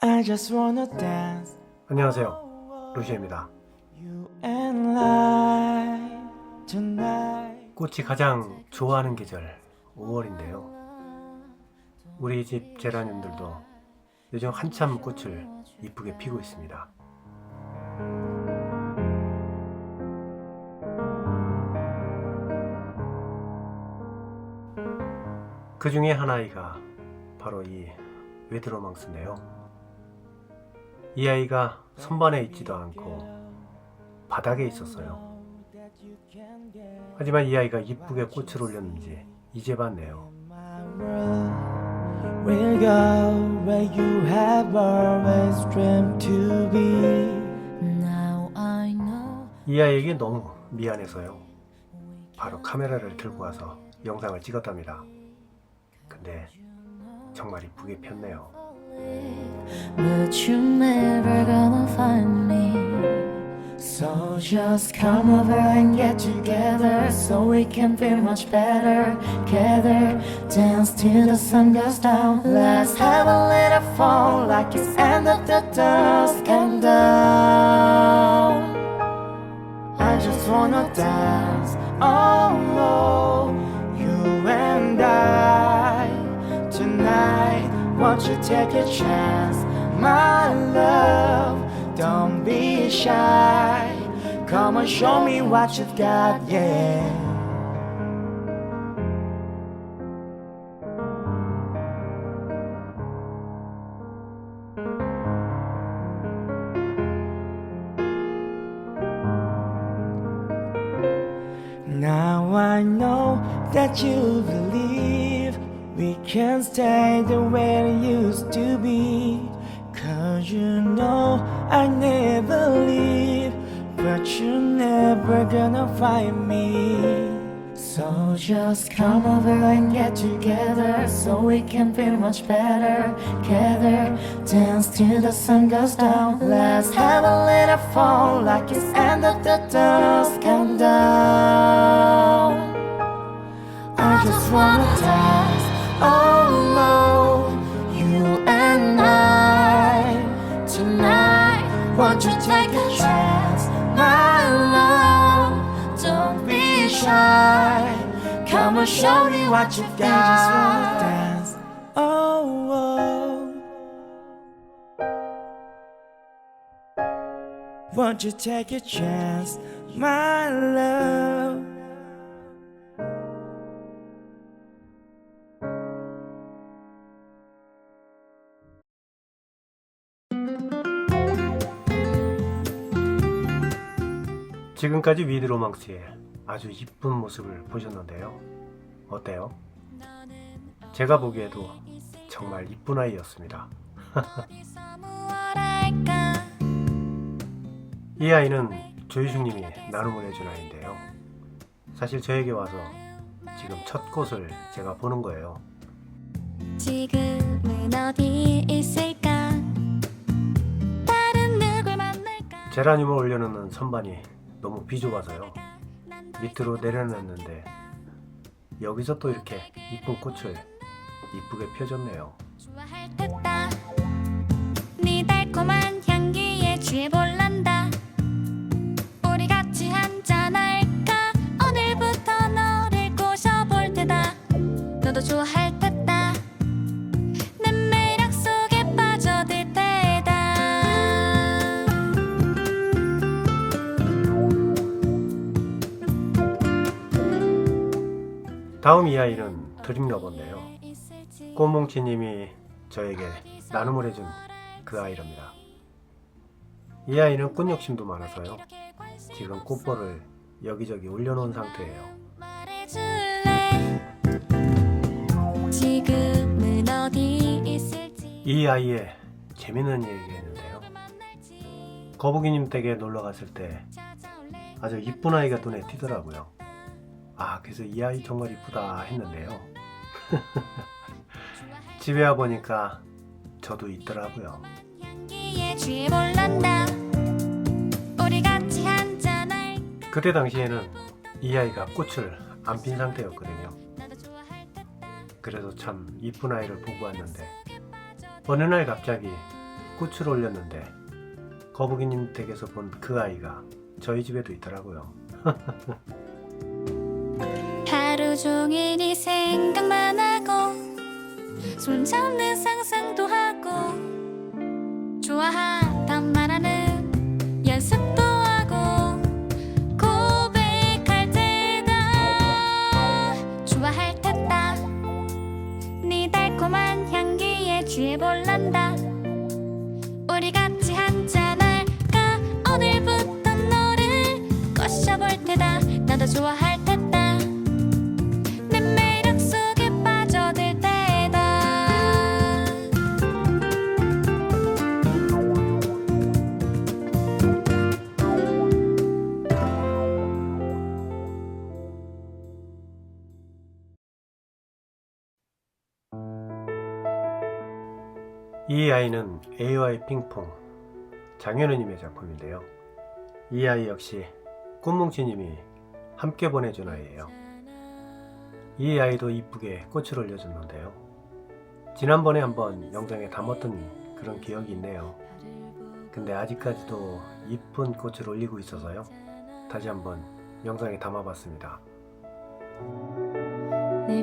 I just wanna dance. 안녕하세요. 루시입니다. You and I tonight. 꽃이 가장 좋아하는 계절 5월인데요. 우리 집 제라늄들도 요즘 한참 꽃을 이쁘게 피고 있습니다. 그 중에 하나이가 바로 이 웨드로망스인데요. 이 아이가 선반에 있지도 않고 바닥에 있었어요. 하지만 이 아이가 이쁘게 꽃을 올렸는지 이제 봤네요. My world will go where you have always dreamed to be. Now I know 이 아이에게 너무 미안해서요. 바로 카메라를 들고 와서 영상을 찍었답니다. 근데 정말 이쁘게 폈네요. But you're never gonna find me So just come over and get together so we can feel much better. Together, dance till the sun goes down. Let's have a little fun like it's end of the dusk and down. I just wanna dance, Won't you take a chance, my love? Don't be shy. Come and show me what you've got, yeah. Now I know that you believe we can't stay the way it used to be. Cause you know I never leave, but you're never gonna find me. So just come over and get together so we can feel much better. Together, dance till the sun goes down. Let's have a little fun like it's end of the dusk Come down. I just wanna dance, oh you and I tonight. Won't you take a chance, my love? Don't be shy. Come and show me what you got. I just wanna dance, oh. oh. Won't you take a chance, my love? 지금까지 위드로망스의 아주 이쁜 모습을 보셨는데요. 어때요? 제가 보기에도 정말 이쁜 아이였습니다. 이 아이는 조희중님이 나눔을 해준 아이인데요. 사실 저에게 와서 지금 첫 꽃을 제가 보는 거예요. 지금은 어디 있을까 다른 누굴 만날까 제라늄을 올려놓는 선반이 너무 비좁아서요. 밑으로 내려놨는데 여기서 또 이렇게 이쁜 꽃을 이쁘게 펴줬네요. 좋아할 듯다 네 달콤한 향기에 취해 볼란다 다음 이 아이는 드림 러버인데요. 꽃몽치님이 저에게 나눔을 해준 그 아이랍니다. 이 아이는 꽃 욕심도 많아서요. 지금 꽃벌을 여기저기 올려놓은 상태예요. 이 아이의 재밌는 얘기가 있는데요. 거북이님 댁에 놀러 갔을 때 아주 이쁜 아이가 눈에 띄더라고요. 아, 그래서 이 아이 정말 이쁘다 했는데요. 집에 와 보니까 저도 있더라고요. 그때 당시에는 이 아이가 꽃을 안 핀 상태였거든요. 그래서 참 이쁜 아이를 보고 왔는데 어느 날 갑자기 꽃을 올렸는데 거북이님 댁에서 본 그 아이가 저희 집에도 있더라고요. 종일 네 생각만 하고 손 잡는 상상도 하고 좋아하 이 아이는 AY 핑퐁 장현우님의 작품인데요. 이 아이 역시 꽃뭉치님이 함께 보내준 아이예요. 이 아이도 이쁘게 꽃을 올려줬는데요. 지난번에 한번 영상에 담았던 그런 기억이 있네요. 근데 아직까지도 이쁜 꽃을 올리고 있어서요. 다시 한번 영상에 담아봤습니다. 네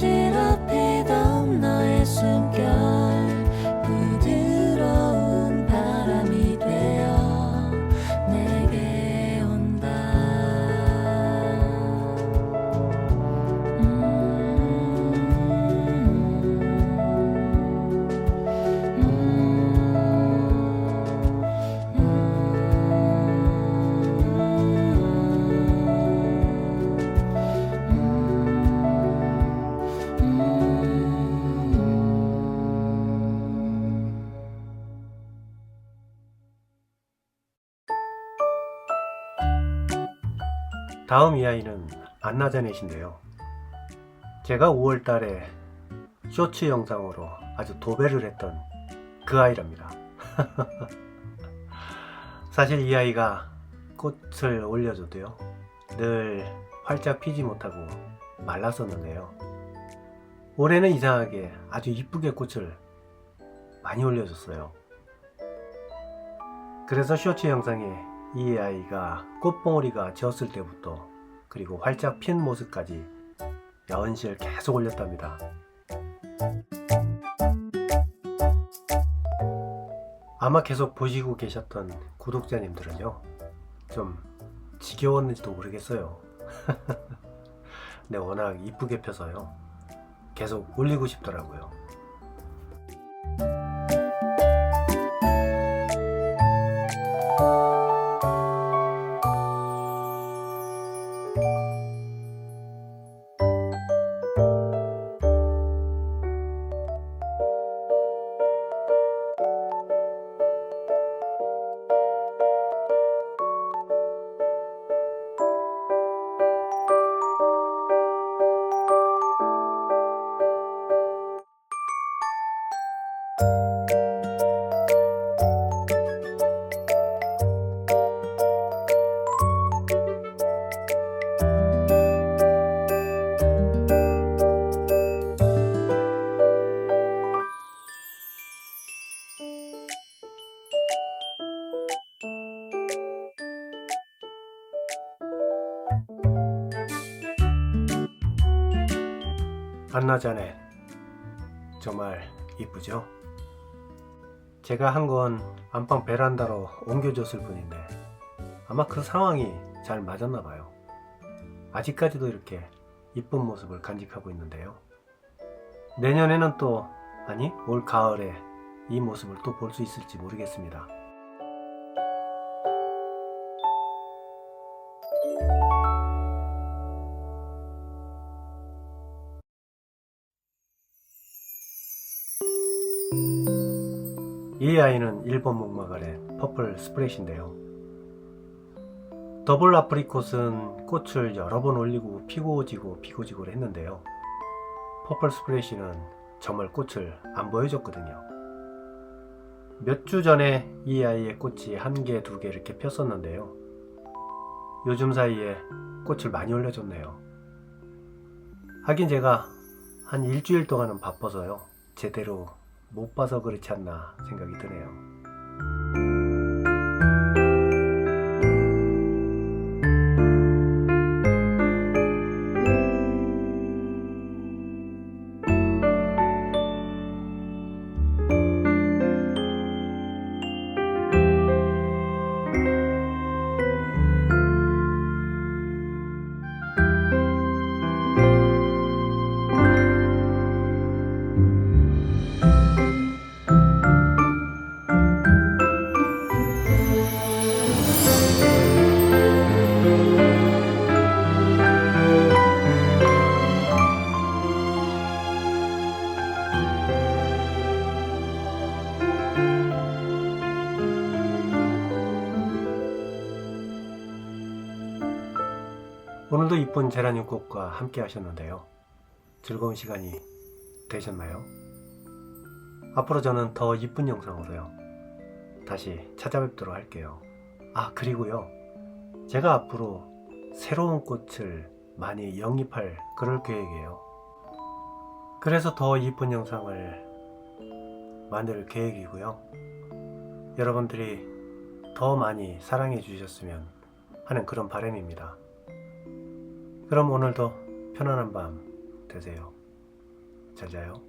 간 다음 이 아이는 안나자넷인데요. 제가 5월 달에 쇼츠 영상으로 아주 도배를 했던 그 아이랍니다. 사실 이 아이가 꽃을 올려줘도요. 늘 활짝 피지 못하고 말랐었는데요. 올해는 이상하게 아주 이쁘게 꽃을 많이 올려줬어요. 그래서 쇼츠 영상에 이 아이가 꽃봉오리가 지었을 때부터 그리고 활짝 핀 모습까지 야원시를 계속 올렸답니다. 아마 계속 보시고 계셨던 구독자님들은요, 좀 지겨웠는지도 모르겠어요. 근데 워낙 이쁘게 펴서요. 계속 올리고 싶더라고요. 안나자네 정말 이쁘죠? 제가 한 건 안방 베란다로 옮겨줬을 뿐인데 아마 그 상황이 잘 맞았나 봐요. 아직까지도 이렇게 이쁜 모습을 간직하고 있는데요. 내년에는 또 아니 올 가을에 이 모습을 또 볼 수 있을지 모르겠습니다. 이 아이는 일본 목마갈의 퍼플 스프레시인데요. 더블 아프리콧은 꽃을 여러 번 올리고 피고 지고 피고 지고를 했는데요. 퍼플 스프레시는 정말 꽃을 안 보여줬거든요. 몇 주 전에 이 아이의 꽃이 한 개, 두 개 이렇게 폈었는데요. 요즘 사이에 꽃을 많이 올려줬네요. 하긴 제가 한 일주일 동안은 바빠서요. 제대로 못 봐서 그렇지 않나 생각이 드네요. 오늘도 이쁜 제라늄 꽃과 함께 하셨는데요. 즐거운 시간이 되셨나요? 앞으로 저는 더 이쁜 영상으로요. 다시 찾아뵙도록 할게요. 아, 그리고요. 제가 앞으로 새로운 꽃을 많이 영입할 그럴 계획이에요. 그래서 더 이쁜 영상을 만들 계획이고요. 여러분들이 더 많이 사랑해 주셨으면 하는 그런 바람입니다. 그럼 오늘도 편안한 밤 되세요. 잘 자요.